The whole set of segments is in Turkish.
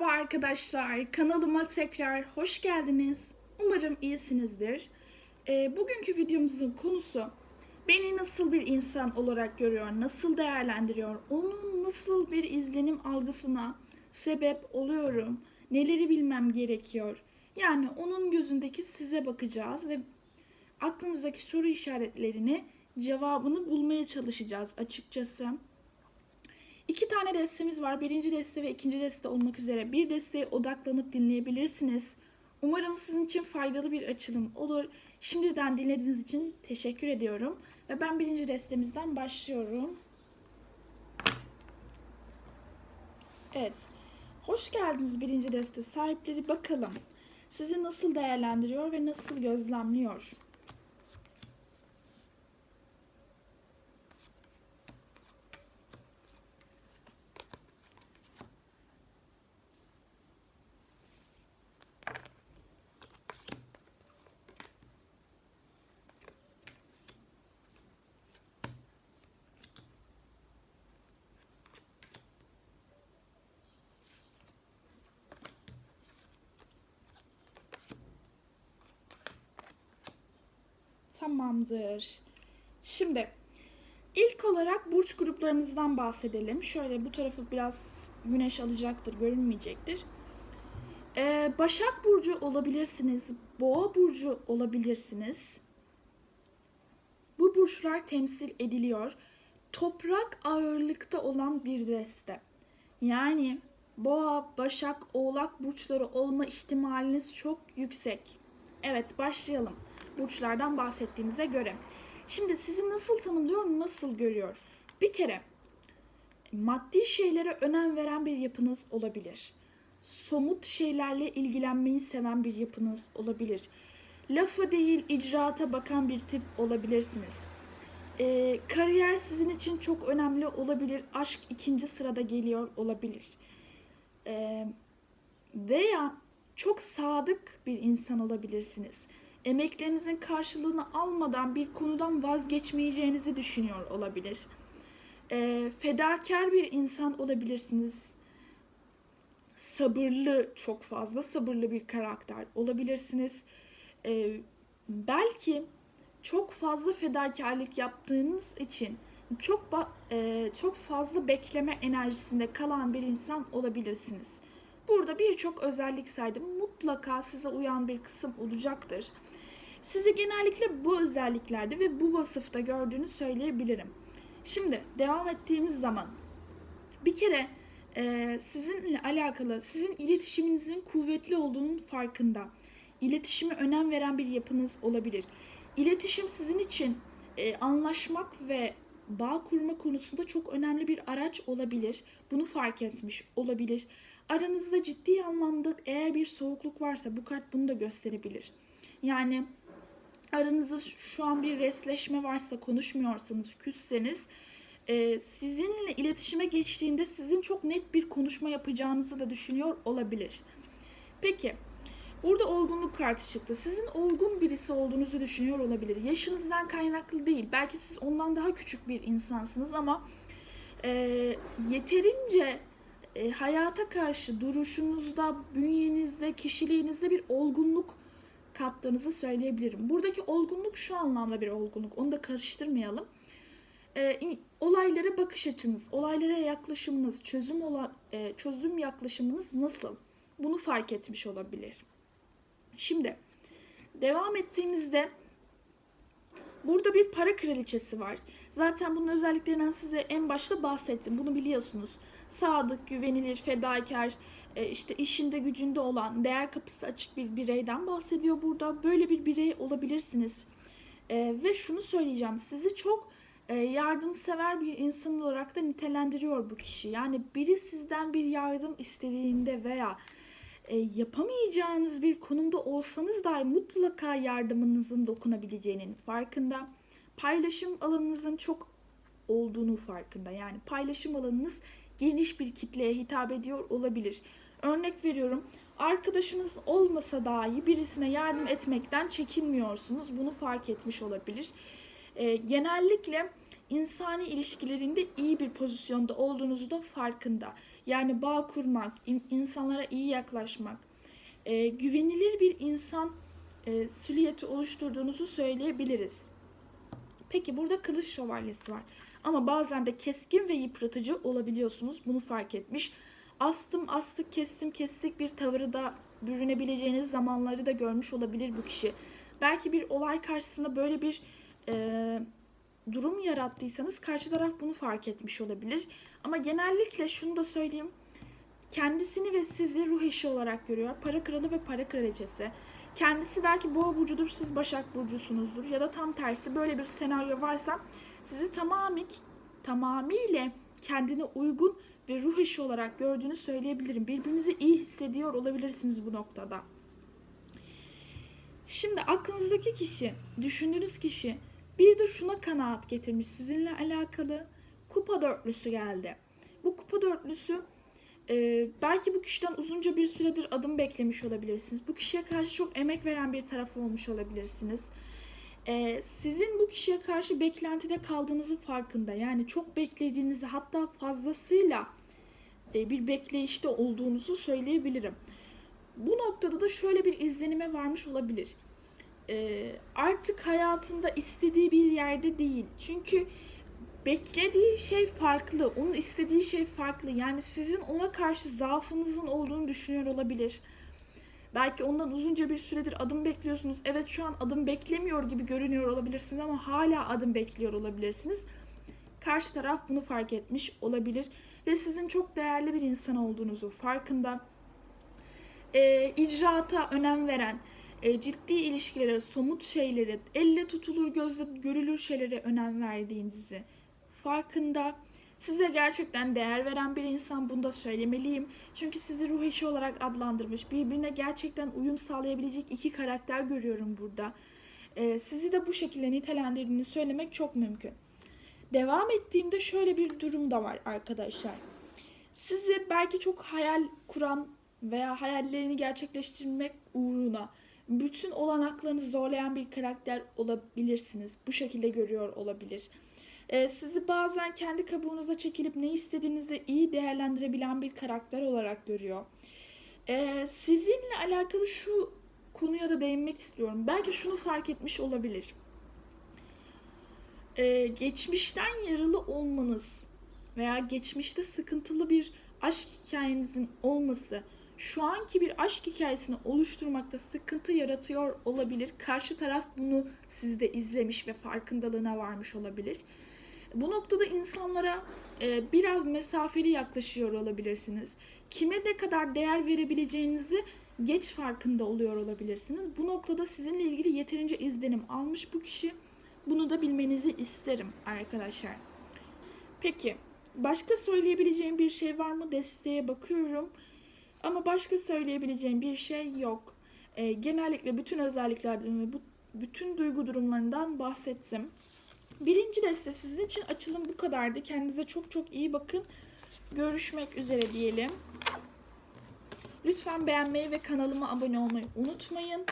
Merhaba arkadaşlar, kanalıma tekrar hoş geldiniz. Umarım iyisinizdir. Ee, bugünkü videomuzun konusu beni nasıl bir insan olarak görüyor, nasıl değerlendiriyor, onun nasıl bir izlenim algısına sebep oluyorum, neleri bilmem gerekiyor. Yani onun gözündeki size bakacağız ve aklınızdaki soru işaretlerini cevabını bulmaya çalışacağız açıkçası. İki tane destemiz var. Birinci deste ve ikinci deste olmak üzere. Bir desteye odaklanıp dinleyebilirsiniz. Umarım sizin için faydalı bir açılım olur. Şimdiden dinlediğiniz için teşekkür ediyorum. Ve ben birinci destemizden başlıyorum. Evet. Hoş geldiniz birinci deste sahipleri. Bakalım sizi nasıl değerlendiriyor ve nasıl gözlemliyor? Tamamdır. Şimdi ilk olarak burç gruplarımızdan bahsedelim. Şöyle bu tarafı biraz güneş alacaktır, görünmeyecektir. Ee, Başak Burcu olabilirsiniz, Boğa Burcu olabilirsiniz. Bu burçlar temsil ediliyor. Toprak ağırlıkta olan bir deste. Yani Boğa, Başak, Oğlak burçları olma ihtimaliniz çok yüksek. Evet başlayalım burçlardan bahsettiğimize göre. Şimdi sizi nasıl tanımlıyor, nasıl görüyor? Bir kere maddi şeylere önem veren bir yapınız olabilir. Somut şeylerle ilgilenmeyi seven bir yapınız olabilir. Lafa değil icraata bakan bir tip olabilirsiniz. Ee, kariyer sizin için çok önemli olabilir. Aşk ikinci sırada geliyor olabilir. Ee, veya çok sadık bir insan olabilirsiniz emeklerinizin karşılığını almadan bir konudan vazgeçmeyeceğinizi düşünüyor olabilir. E, fedakar bir insan olabilirsiniz. Sabırlı, çok fazla sabırlı bir karakter olabilirsiniz. E, belki çok fazla fedakarlık yaptığınız için çok e, çok fazla bekleme enerjisinde kalan bir insan olabilirsiniz. Burada birçok özellik saydım. Mutlaka size uyan bir kısım olacaktır. Sizi genellikle bu özelliklerde ve bu vasıfta gördüğünü söyleyebilirim. Şimdi devam ettiğimiz zaman bir kere e, sizinle alakalı sizin iletişiminizin kuvvetli olduğunun farkında. İletişime önem veren bir yapınız olabilir. İletişim sizin için e, anlaşmak ve bağ kurma konusunda çok önemli bir araç olabilir. Bunu fark etmiş olabilir. Aranızda ciddi anlamda eğer bir soğukluk varsa bu kart bunu da gösterebilir. Yani aranızda şu an bir resleşme varsa, konuşmuyorsanız, küsseniz e, sizinle iletişime geçtiğinde sizin çok net bir konuşma yapacağınızı da düşünüyor olabilir. Peki, burada olgunluk kartı çıktı. Sizin olgun birisi olduğunuzu düşünüyor olabilir. Yaşınızdan kaynaklı değil. Belki siz ondan daha küçük bir insansınız ama e, yeterince e, hayata karşı duruşunuzda, bünyenizde, kişiliğinizde bir olgunluk kattığınızı söyleyebilirim. Buradaki olgunluk şu anlamda bir olgunluk. Onu da karıştırmayalım. E, olaylara bakış açınız, olaylara yaklaşımınız, çözüm ola, e, çözüm yaklaşımınız nasıl? Bunu fark etmiş olabilir. Şimdi devam ettiğimizde Burada bir para kraliçesi var. Zaten bunun özelliklerinden size en başta bahsettim. Bunu biliyorsunuz. Sadık, güvenilir, fedakar, e, işte işinde gücünde olan, değer kapısı açık bir bireyden bahsediyor burada. Böyle bir birey olabilirsiniz. E, ve şunu söyleyeceğim. Sizi çok e, yardımsever bir insan olarak da nitelendiriyor bu kişi. Yani biri sizden bir yardım istediğinde veya e, yapamayacağınız bir konumda olsanız dahi mutlaka yardımınızın dokunabileceğinin farkında. Paylaşım alanınızın çok olduğunu farkında. Yani paylaşım alanınız geniş bir kitleye hitap ediyor olabilir. Örnek veriyorum arkadaşınız olmasa dahi birisine yardım etmekten çekinmiyorsunuz. Bunu fark etmiş olabilir. E, genellikle insani ilişkilerinde iyi bir pozisyonda olduğunuzu da farkında. Yani bağ kurmak, in- insanlara iyi yaklaşmak, e, güvenilir bir insan e, süliyeti oluşturduğunuzu söyleyebiliriz. Peki burada kılıç şövalyesi var. Ama bazen de keskin ve yıpratıcı olabiliyorsunuz. Bunu fark etmiş. Astım, astık, kestim, kestik bir tavırı da bürünebileceğiniz zamanları da görmüş olabilir bu kişi. Belki bir olay karşısında böyle bir e, durum yarattıysanız karşı taraf bunu fark etmiş olabilir. Ama genellikle şunu da söyleyeyim. Kendisini ve sizi ruh eşi olarak görüyor. Para kralı ve para kraliçesi. Kendisi belki boğa burcudur, siz başak burcusunuzdur. Ya da tam tersi böyle bir senaryo varsa sizi tamamı, tamamıyla kendine uygun ve ruh eşi olarak gördüğünü söyleyebilirim. Birbirinizi iyi hissediyor olabilirsiniz bu noktada. Şimdi aklınızdaki kişi, düşündüğünüz kişi bir de şuna kanaat getirmiş sizinle alakalı kupa dörtlüsü geldi. Bu kupa dörtlüsü e, belki bu kişiden uzunca bir süredir adım beklemiş olabilirsiniz. Bu kişiye karşı çok emek veren bir taraf olmuş olabilirsiniz. E, sizin bu kişiye karşı beklentide kaldığınızı farkında. Yani çok beklediğinizi hatta fazlasıyla e, bir bekleyişte olduğunuzu söyleyebilirim. Bu noktada da şöyle bir izlenime varmış olabilir. E, artık hayatında istediği bir yerde değil. Çünkü beklediği şey farklı. Onun istediği şey farklı. Yani sizin ona karşı zaafınızın olduğunu düşünüyor olabilir. Belki ondan uzunca bir süredir adım bekliyorsunuz. Evet şu an adım beklemiyor gibi görünüyor olabilirsiniz ama hala adım bekliyor olabilirsiniz. Karşı taraf bunu fark etmiş olabilir ve sizin çok değerli bir insan olduğunuzu farkında. E, icraata önem veren, e, ciddi ilişkilere, somut şeylere, elle tutulur, gözle görülür şeylere önem verdiğinizi farkında. Size gerçekten değer veren bir insan bunu da söylemeliyim. Çünkü sizi ruh eşi olarak adlandırmış. Birbirine gerçekten uyum sağlayabilecek iki karakter görüyorum burada. Ee, sizi de bu şekilde nitelendirdiğini söylemek çok mümkün. Devam ettiğimde şöyle bir durum da var arkadaşlar. Sizi belki çok hayal kuran veya hayallerini gerçekleştirmek uğruna bütün olanaklarınızı zorlayan bir karakter olabilirsiniz. Bu şekilde görüyor olabilir. Ee, sizi bazen kendi kabuğunuza çekilip ne istediğinizi iyi değerlendirebilen bir karakter olarak görüyor. Ee, sizinle alakalı şu konuya da değinmek istiyorum. Belki şunu fark etmiş olabilir. Ee, geçmişten yaralı olmanız veya geçmişte sıkıntılı bir aşk hikayenizin olması şu anki bir aşk hikayesini oluşturmakta sıkıntı yaratıyor olabilir. Karşı taraf bunu sizde izlemiş ve farkındalığına varmış olabilir. Bu noktada insanlara e, biraz mesafeli yaklaşıyor olabilirsiniz. Kime ne kadar değer verebileceğinizi geç farkında oluyor olabilirsiniz. Bu noktada sizinle ilgili yeterince izlenim almış bu kişi. Bunu da bilmenizi isterim arkadaşlar. Peki başka söyleyebileceğim bir şey var mı? Desteğe bakıyorum. Ama başka söyleyebileceğim bir şey yok. E, genellikle bütün özelliklerden ve bu, bütün duygu durumlarından bahsettim. Birinci deste sizin için açılım bu kadardı. Kendinize çok çok iyi bakın. Görüşmek üzere diyelim. Lütfen beğenmeyi ve kanalıma abone olmayı unutmayın.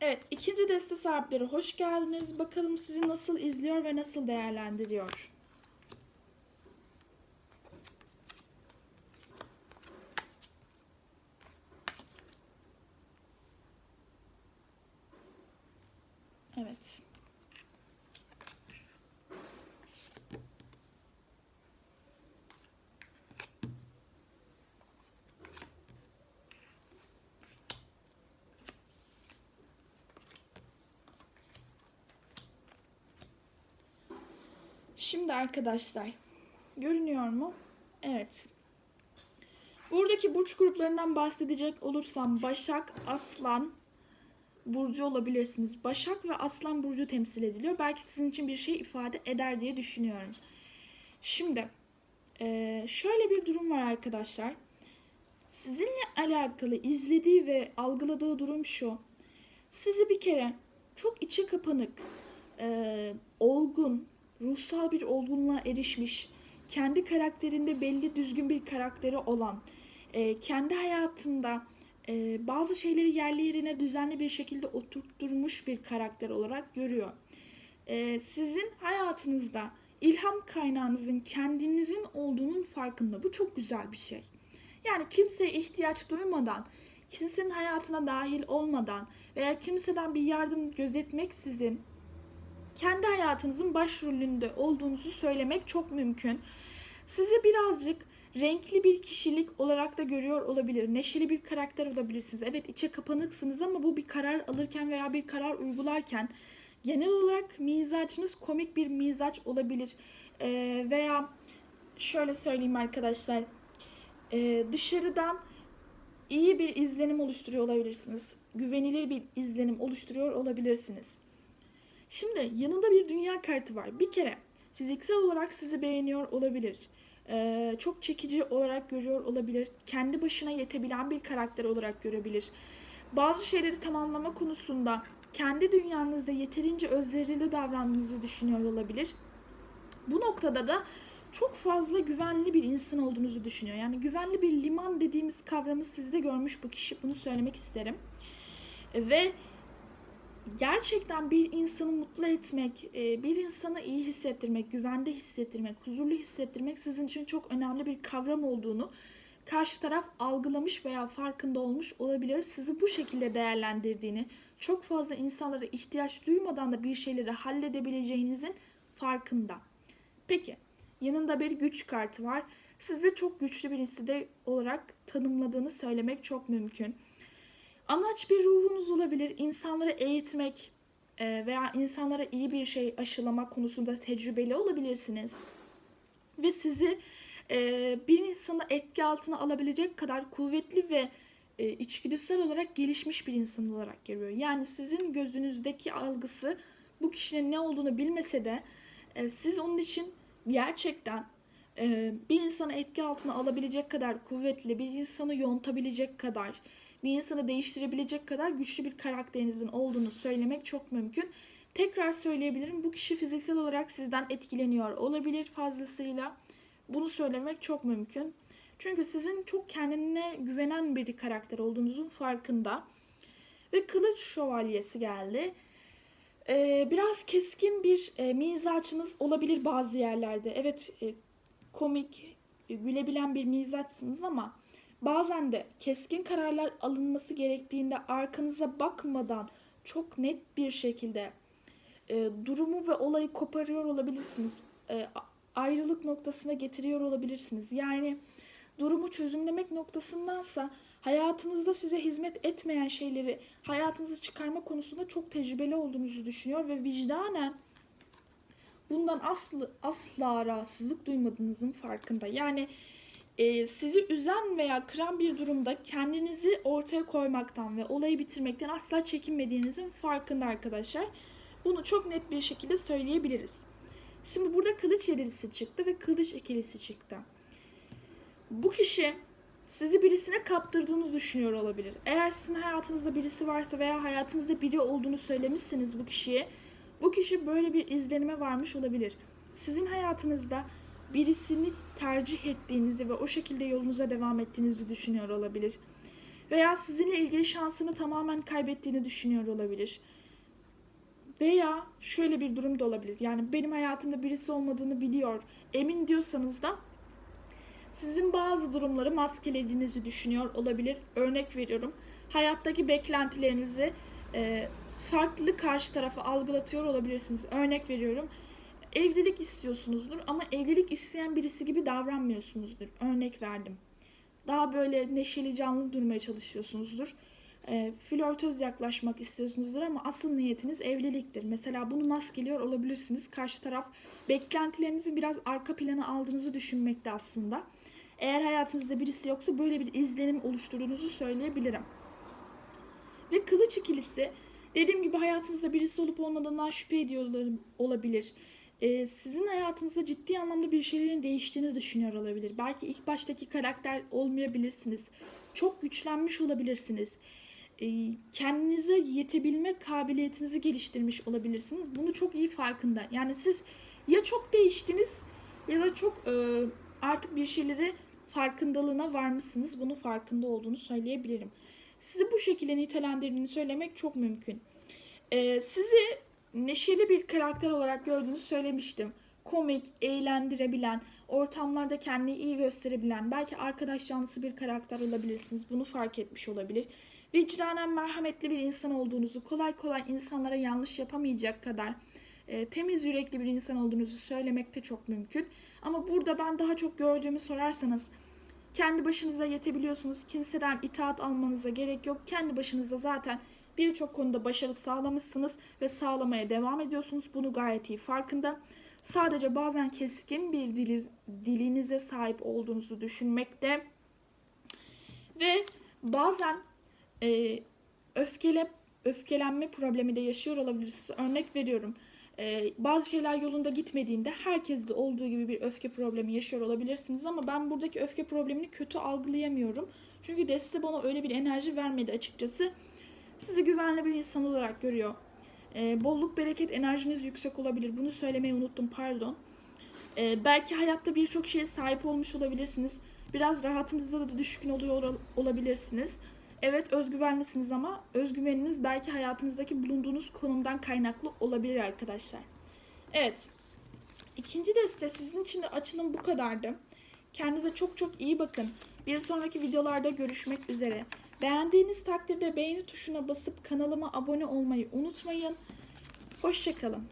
Evet, ikinci deste sahipleri hoş geldiniz. Bakalım sizi nasıl izliyor ve nasıl değerlendiriyor. Evet. Şimdi arkadaşlar görünüyor mu? Evet. Buradaki burç gruplarından bahsedecek olursam Başak, Aslan, burcu olabilirsiniz. Başak ve Aslan burcu temsil ediliyor. Belki sizin için bir şey ifade eder diye düşünüyorum. Şimdi eee, şöyle bir durum var arkadaşlar. Sizinle alakalı izlediği ve algıladığı durum şu. Sizi bir kere çok içe kapanık, eee, olgun, ruhsal bir olgunluğa erişmiş, kendi karakterinde belli düzgün bir karakteri olan, eee, kendi hayatında e, bazı şeyleri yerli yerine düzenli bir şekilde oturtturmuş bir karakter olarak görüyor. E, sizin hayatınızda ilham kaynağınızın kendinizin olduğunun farkında. Bu çok güzel bir şey. Yani kimseye ihtiyaç duymadan, kimsenin hayatına dahil olmadan veya kimseden bir yardım gözetmeksizin kendi hayatınızın başrolünde olduğunuzu söylemek çok mümkün. Sizi birazcık renkli bir kişilik olarak da görüyor olabilir. Neşeli bir karakter olabilirsiniz. Evet içe kapanıksınız ama bu bir karar alırken veya bir karar uygularken genel olarak mizacınız komik bir mizaç olabilir. Ee, veya şöyle söyleyeyim arkadaşlar. Ee, dışarıdan iyi bir izlenim oluşturuyor olabilirsiniz. Güvenilir bir izlenim oluşturuyor olabilirsiniz. Şimdi yanında bir dünya kartı var. Bir kere fiziksel olarak sizi beğeniyor olabilir. Ee, çok çekici olarak görüyor olabilir. Kendi başına yetebilen bir karakter olarak görebilir. Bazı şeyleri tamamlama konusunda kendi dünyanızda yeterince özverili davrandığınızı düşünüyor olabilir. Bu noktada da çok fazla güvenli bir insan olduğunuzu düşünüyor. Yani güvenli bir liman dediğimiz kavramı sizde görmüş bu kişi. Bunu söylemek isterim. Ve gerçekten bir insanı mutlu etmek, e, bir insana iyi hissettirmek, güvende hissettirmek, huzurlu hissettirmek sizin için çok önemli bir kavram olduğunu karşı taraf algılamış veya farkında olmuş olabilir. Sizi bu şekilde değerlendirdiğini, çok fazla insanlara ihtiyaç duymadan da bir şeyleri halledebileceğinizin farkında. Peki, yanında bir güç kartı var. Sizi çok güçlü birisi de olarak tanımladığını söylemek çok mümkün. Anaç bir ruhunuz olabilir. İnsanları eğitmek e, veya insanlara iyi bir şey aşılamak konusunda tecrübeli olabilirsiniz. Ve sizi e, bir insanı etki altına alabilecek kadar kuvvetli ve e, içgüdüsel olarak gelişmiş bir insan olarak görüyor. Yani sizin gözünüzdeki algısı bu kişinin ne olduğunu bilmese de siz onun için gerçekten bir insanı etki altına alabilecek kadar kuvvetli, bir insanı yontabilecek kadar, bir insanı değiştirebilecek kadar güçlü bir karakterinizin olduğunu söylemek çok mümkün. Tekrar söyleyebilirim bu kişi fiziksel olarak sizden etkileniyor olabilir fazlasıyla. Bunu söylemek çok mümkün. Çünkü sizin çok kendine güvenen bir karakter olduğunuzun farkında. Ve kılıç şövalyesi geldi. Ee, biraz keskin bir e, mizaçınız olabilir bazı yerlerde. Evet e, komik, e, gülebilen bir mizaçsınız ama Bazen de keskin kararlar alınması gerektiğinde arkanıza bakmadan çok net bir şekilde e, durumu ve olayı koparıyor olabilirsiniz. E, ayrılık noktasına getiriyor olabilirsiniz. Yani durumu çözümlemek noktasındansa hayatınızda size hizmet etmeyen şeyleri hayatınızı çıkarma konusunda çok tecrübeli olduğunuzu düşünüyor ve vicdanen bundan aslı asla rahatsızlık duymadığınızın farkında. Yani e, sizi üzen veya kıran bir durumda kendinizi ortaya koymaktan ve olayı bitirmekten asla çekinmediğinizin farkında arkadaşlar. Bunu çok net bir şekilde söyleyebiliriz. Şimdi burada kılıç yedilisi çıktı ve kılıç ikilisi çıktı. Bu kişi sizi birisine kaptırdığını düşünüyor olabilir. Eğer sizin hayatınızda birisi varsa veya hayatınızda biri olduğunu söylemişsiniz bu kişiye, bu kişi böyle bir izlenime varmış olabilir. Sizin hayatınızda birisini tercih ettiğinizi ve o şekilde yolunuza devam ettiğinizi düşünüyor olabilir. Veya sizinle ilgili şansını tamamen kaybettiğini düşünüyor olabilir. Veya şöyle bir durum da olabilir. Yani benim hayatımda birisi olmadığını biliyor. Emin diyorsanız da sizin bazı durumları maskelediğinizi düşünüyor olabilir. Örnek veriyorum. Hayattaki beklentilerinizi e, farklı karşı tarafa algılatıyor olabilirsiniz. Örnek veriyorum evlilik istiyorsunuzdur ama evlilik isteyen birisi gibi davranmıyorsunuzdur. Örnek verdim. Daha böyle neşeli canlı durmaya çalışıyorsunuzdur. E, flörtöz yaklaşmak istiyorsunuzdur ama asıl niyetiniz evliliktir. Mesela bunu maskeliyor olabilirsiniz. Karşı taraf beklentilerinizi biraz arka plana aldığınızı düşünmekte aslında. Eğer hayatınızda birisi yoksa böyle bir izlenim oluşturduğunuzu söyleyebilirim. Ve kılıç ikilisi dediğim gibi hayatınızda birisi olup olmadığından şüphe ediyorlar olabilir e, sizin hayatınızda ciddi anlamda bir şeylerin değiştiğini düşünüyor olabilir. Belki ilk baştaki karakter olmayabilirsiniz. Çok güçlenmiş olabilirsiniz. E, kendinize yetebilme kabiliyetinizi geliştirmiş olabilirsiniz. Bunu çok iyi farkında. Yani siz ya çok değiştiniz ya da çok e, artık bir şeyleri farkındalığına varmışsınız. Bunun farkında olduğunu söyleyebilirim. sizi bu şekilde nitelendirdiğini söylemek çok mümkün. Ee, sizi neşeli bir karakter olarak gördüğünü söylemiştim. Komik, eğlendirebilen, ortamlarda kendini iyi gösterebilen, belki arkadaş canlısı bir karakter olabilirsiniz. Bunu fark etmiş olabilir. Vicdanen merhametli bir insan olduğunuzu, kolay kolay insanlara yanlış yapamayacak kadar e, temiz yürekli bir insan olduğunuzu söylemek de çok mümkün. Ama burada ben daha çok gördüğümü sorarsanız kendi başınıza yetebiliyorsunuz. Kimseden itaat almanıza gerek yok. Kendi başınıza zaten birçok konuda başarı sağlamışsınız ve sağlamaya devam ediyorsunuz. Bunu gayet iyi farkında. Sadece bazen keskin bir diliz, dilinize sahip olduğunuzu düşünmekte ve bazen e, öfkele öfkelenme problemi de yaşıyor olabilirsiniz. Örnek veriyorum. E, bazı şeyler yolunda gitmediğinde herkeste olduğu gibi bir öfke problemi yaşıyor olabilirsiniz ama ben buradaki öfke problemini kötü algılayamıyorum. Çünkü de size bana öyle bir enerji vermedi açıkçası. Sizi güvenli bir insan olarak görüyor. E, bolluk bereket enerjiniz yüksek olabilir. Bunu söylemeyi unuttum pardon. E, belki hayatta birçok şeye sahip olmuş olabilirsiniz. Biraz rahatınıza da düşkün oluyor ol- olabilirsiniz. Evet özgüvenlisiniz ama özgüveniniz belki hayatınızdaki bulunduğunuz konumdan kaynaklı olabilir arkadaşlar. Evet. İkinci deste sizin için de açılım bu kadardı. Kendinize çok çok iyi bakın. Bir sonraki videolarda görüşmek üzere. Beğendiğiniz takdirde beğeni tuşuna basıp kanalıma abone olmayı unutmayın. Hoşçakalın.